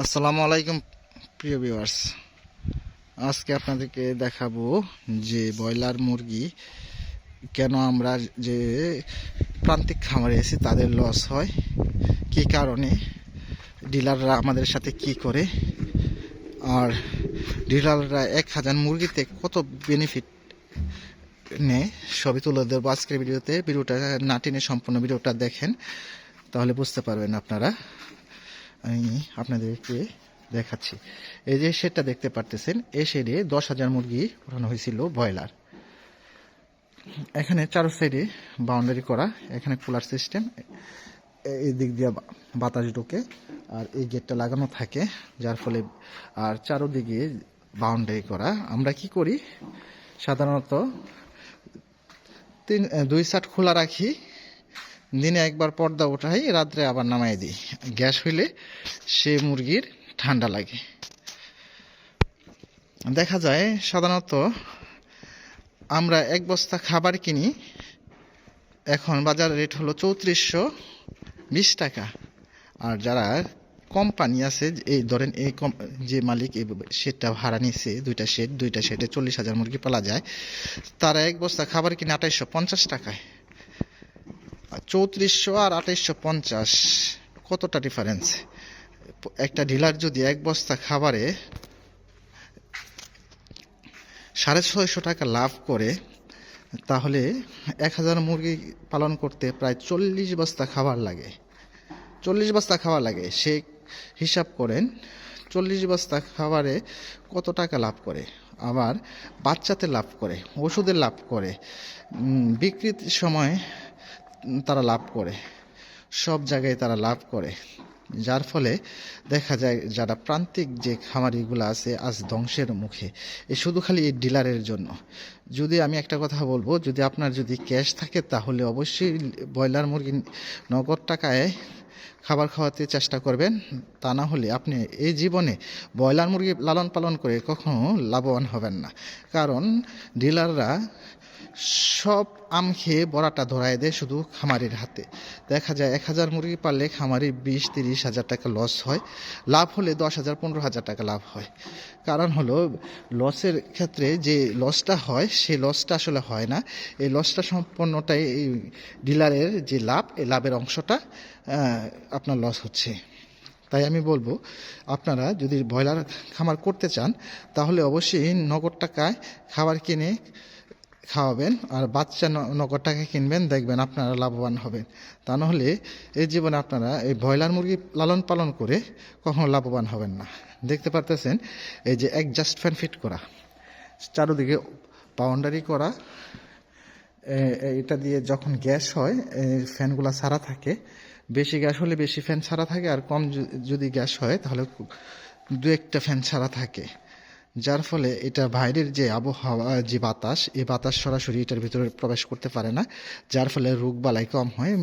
আসসালামু আলাইকুম, প্রিয় ভিউয়ার্স। আজকে আপনাদেরকে দেখাবো যে ব্রয়লার মুরগি কেন আমরা যে প্রান্তিক খামারে এসে তাদের লস হয়, কী কারণে, ডিলাররা আমাদের সাথে কি করে, আর ডিলাররা এক হাজার মুরগিতে কত বেনিফিট নেয়, সবই তুলে ধরবো আজকের ভিডিওতে। ভিডিওটা না টেনে সম্পূর্ণ ভিডিওটা দেখেন, তাহলে বুঝতে পারবেন আপনারা। আমি আপনাদেরকে দেখাচ্ছি। এই যে শেডটা দেখতে পারতেছেন, এই শেডে দশ হাজার মুরগি ওঠানো হয়েছিল ব্রয়লার। এখানে চারো সাইডে বাউন্ডারি করা, এখানে কুলার সিস্টেম এই দিক দিয়ে বাতাস ঢোকে, আর এই গেটটা লাগানো থাকে, যার ফলে, আর চারোদিকে বাউন্ডারি করা। আমরা কি করি? সাধারণত তিন দুই সাইড খোলা রাখি দিনে একবার পর্দা উঠাই, রাত্রে আবার নামাই দিই। গ্যাস হইলে সে মুরগির ঠান্ডা লাগে। দেখা যায়, সাধারণত আমরা এক বস্তা খাবার কিনি, এখন বাজার রেট হলো চৌত্রিশশো বিশ টাকা। আর যারা কোম্পানি আছে, এই ধরেন এই যে মালিক এই শেডটা ভাড়া নিছে, দুইটা শেড দুইটা শেডে চল্লিশ হাজার মুরগি পালা যায়, তারা এক বস্তা খাবার কিনে আঠাইশশো পঞ্চাশ টাকায়। চৌত্রিশশো আর আঠাইশশো পঞ্চাশ। কতটা ডিফারেন্স একটা ডিলার যদি এক বস্তা খাবারে সাড়ে ছয়শো টাকা লাভ করে, তাহলে এক হাজার মুরগি পালন করতে প্রায় চল্লিশ বস্তা খাবার লাগে। চল্লিশ বস্তা খাবার লাগে, সে হিসাব করেন, চল্লিশ বস্তা খাবারে কত টাকা লাভ করে? আবার বাচ্চাতে লাভ করে, ওষুধে লাভ করে। বিক্রির সময় তারা লাভ করে। সব জায়গায় তারা লাভ করে। যার ফলে দেখা যায় যারা প্রান্তিক যে খামারিগুলো আছে, আজ ধ্বংসের মুখে। এ শুধু খালি এই ডিলারের জন্য। যদি আমি একটা কথা বলব, যদি আপনার যদি ক্যাশ থাকে, তাহলে অবশ্যই ব্রয়লার মুরগি নগদ টাকায় খাবার খাওয়াতে চেষ্টা করবেন। তা না হলে আপনি এই জীবনে ব্রয়লার মুরগি লালন পালন করে কখনো লাভবান হবেন না। কারণ ডিলাররা সব আম খেয়ে বড়াটা ধরায় দেয় শুধু খামারির হাতে। দেখা যায় এক হাজার মুরগি পারলে খামারির বিশ, তিরিশ হাজার টাকা লস হয়। লাভ হলে দশ হাজার, পনেরো হাজার টাকা লাভ হয়। কারণ হলো লসের ক্ষেত্রে যে লসটা হয় সেই লসটা আসলে হয় না। এই লসটা সম্পূর্ণটাই এই ডিলারের যে লাভ, এই লাভের অংশটা আপনার লস হচ্ছে। তাই আমি বলব, আপনারা যদি ব্রয়লার খামার করতে চান, তাহলে অবশ্যই নগদ টাকায় খাবার কিনে খাওয়াবেন আর বাচ্চা নগদ কিনবেন, দেখবেন আপনারা লাভবান হবেন। তা নাহলে এই জীবনে আপনারা এই ব্রয়লার মুরগি লালন পালন করে কখনো লাভবান হবেন না। দেখতে পারতেছেন, এই যে একজাস্ট ফ্যান ফিট করা, চারোদিকে বাউন্ডারি করা এটা দিয়ে যখন গ্যাস হয় ফ্যানগুলো সারা থাকে। বেশি গ্যাস হলে বেশি ফ্যান ছাড়া থাকে, আর কম যদি গ্যাস হয়, তাহলে দু একটা ফ্যান ছাড়া থাকে। যার ফলে এটা বাইরের যে আবহাওয়া, যে বাতাস, এই বাতাস সরাসরি এটার ভিতরে প্রবেশ করতে পারে না, যার ফলে রোগ বালাই কম হয়,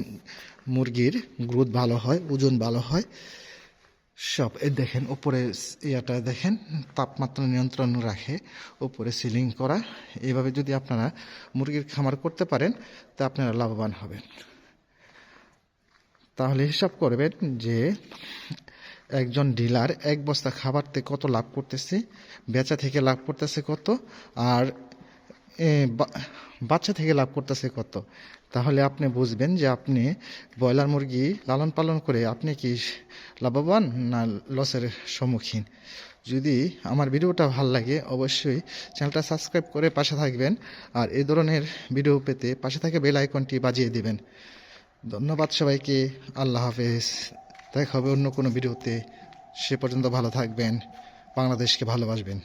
মুরগির গ্রোথ ভালো হয়, ওজন ভালো হয়। সব, এ দেখেন উপরে ইয়াটা দেখেন, তাপমাত্রা নিয়ন্ত্রণ রাখে উপরে সিলিং করা। এইভাবে যদি আপনারা মুরগির খামার করতে পারেন, তা আপনারা লাভবান হবেন। তাহলে হিসাব করবেন যে একজন ডিলার এক বস্তা খাবারতে কত লাভ করতেছে, বেচা থেকে লাভ করতেছে কত, আর বাচ্চা থেকে লাভ করতেছে কত? তাহলে আপনি বুঝবেন যে আপনি ব্রয়লার মুরগি লালন পালন করে আপনি কি লাভবান না লসের সম্মুখীন? যদি আমার ভিডিওটা ভালো লাগে, অবশ্যই চ্যানেলটা সাবস্ক্রাইব করে পাশে থাকবেন আর এই ধরনের ভিডিও পেতে পাশে থেকে বেল আইকনটি বাজিয়ে দিবেন। ধন্যবাদ সবাইকে, আল্লাহ হাফেজ। দেখা হবে অন্য কোনো ভিডিওতে। সে পর্যন্ত ভালো থাকবেন বাংলাদেশকে ভালোবাসবেন।